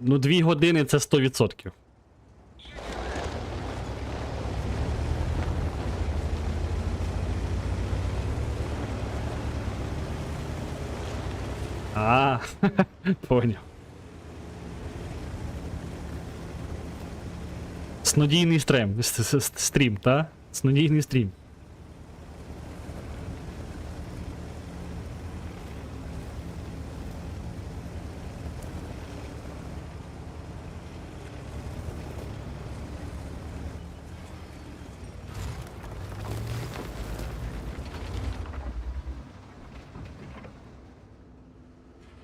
Ну, дві години це 100%. А, поняв. Снодійний стрім, с- с- с- стрім, та? Снодійний стрім.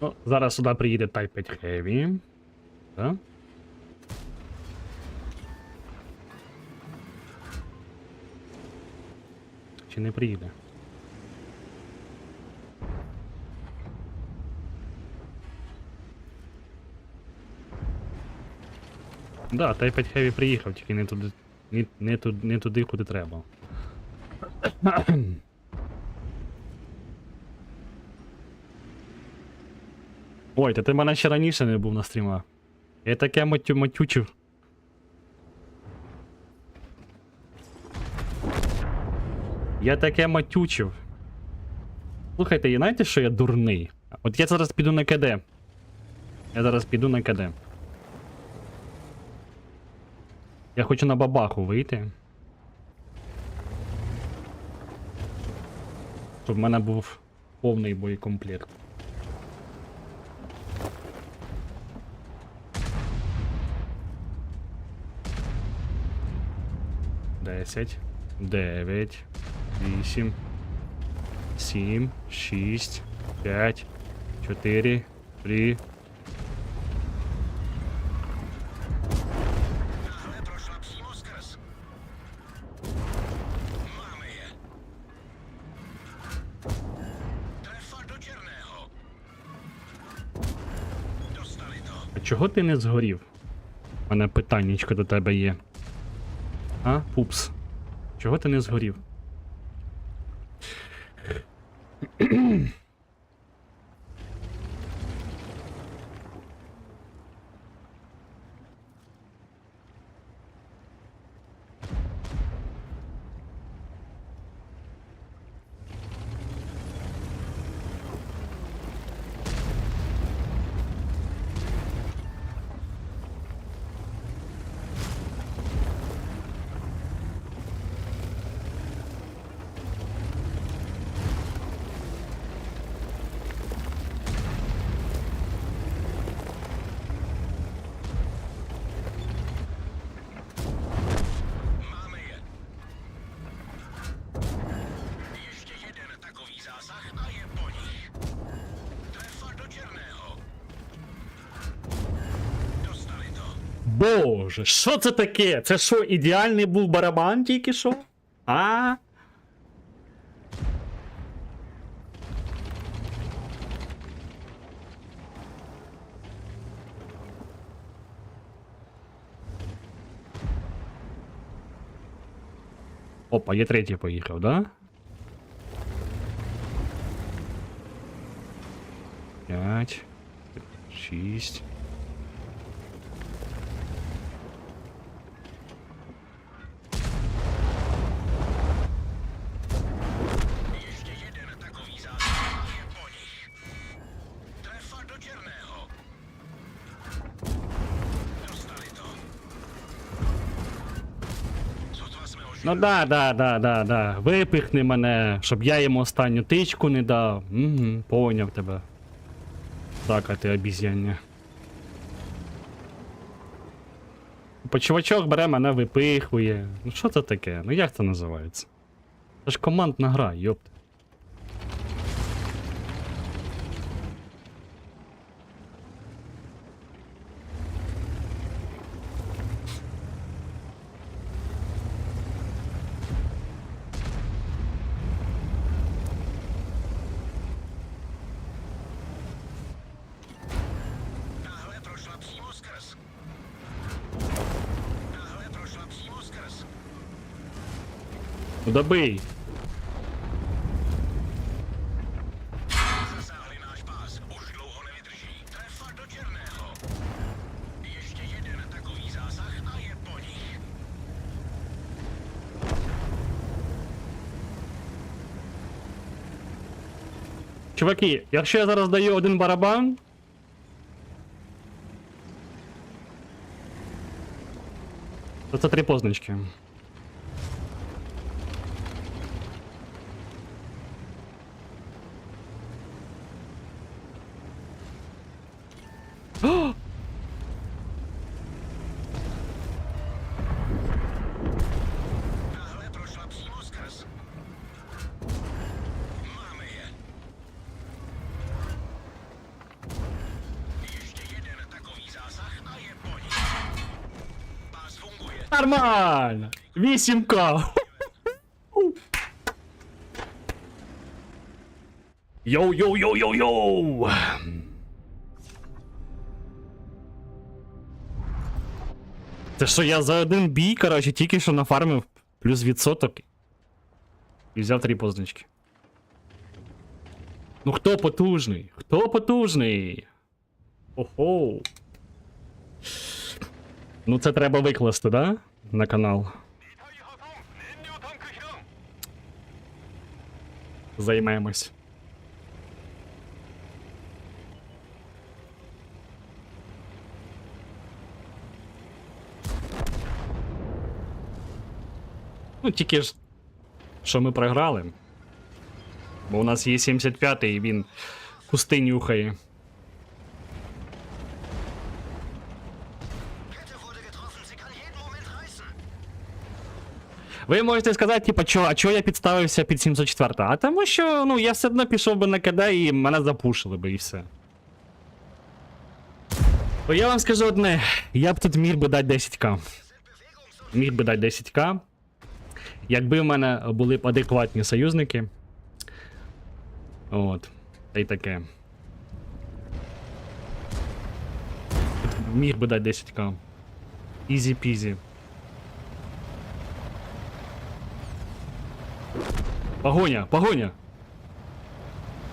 Ну, зараз сюди приїде Type 5 Heavy. Так? Чи не приїде? Да, Type 5 Heavy приїхав, тільки не туди, не, не, туди, не туди, куди треба. Ой, та ти мене ще раніше не був на стрімах. Я таке матю матючив. Я таке матючив. Слухайте, і знаєте, що я дурний? От я зараз піду на КД. Я зараз піду на КД. Я хочу на бабаху вийти. Щоб в мене був повний боєкомплект. 10, 9, 8, 7, 6, 5, 4, 3. А чого ти не згорів? У мене питаннячко до тебе є. А, пупс. Чого ти не згорів? Боже, що це таке? Це що, ідеальний був барабан тільки що? А? Опа, є третій поїхав, да? П'ять. Шість. Ну да, да, да, да, да. Випихни мене, щоб я йому останню тичку не дав. Угу, поняв тебе. Так, а ти обіз'яння. Почувачок бере мене випихує. Ну що це таке? Ну як це називається? Це ж командна гра, йопт. Ну добий. Чуваки, якщо я зараз даю один барабан. то це три позначки. Нормально! 8К! Йоу-йоу-йоу-йоу-йоу! Це що я за один бій, коротше, тільки що нафармив плюс відсоток і взяв три позначки. Ну хто потужний? Хто потужний? Охо. Ну це треба викласти, да? На канал. Займемось. Ну, тільки ж, що ми програли. Бо у нас є 75-й, і він кусти нюхає. Ви можете сказати, типа, чо, а чого я підставився під 704? А тому що ну, я все одно пішов би на КД і мене запушили би і все. То я вам скажу одне, я б тут міг би дати 10к. Міг би дати 10к. Якби в мене були б адекватні союзники. От. Та й таке. Міг би дати 10к. Ізі Погоня, погоня!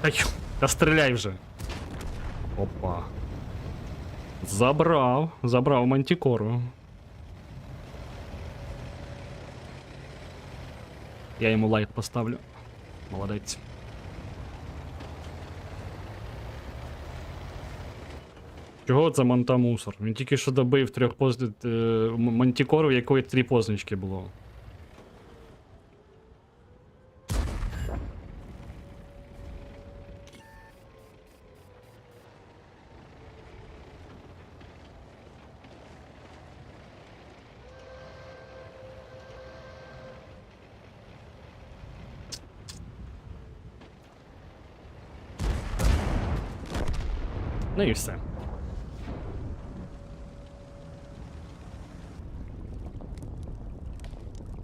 Та, ю, та стріляй вже. Опа. Забрав, забрав мантикору. Я йому лайк поставлю. Молодець. Чого це манта мусор? Він тільки що добив трьох поз... е, м- мантикору, в якої три позначки було. Ну и все.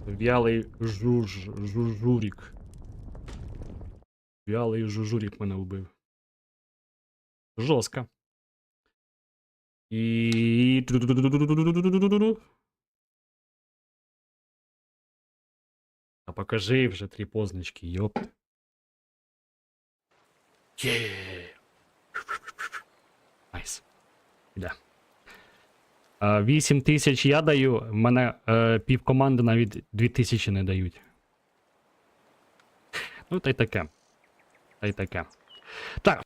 В'ялий жуж, жужурік. В'ялий жужурік мене вбив. Жорстко. І. А покажи уже три позначки, йоп. Yeah. Іде. 8 тисяч я даю, мене е, пів команди навіть 2 тисячі не дають. Ну, та й таке. Та й таке. Так,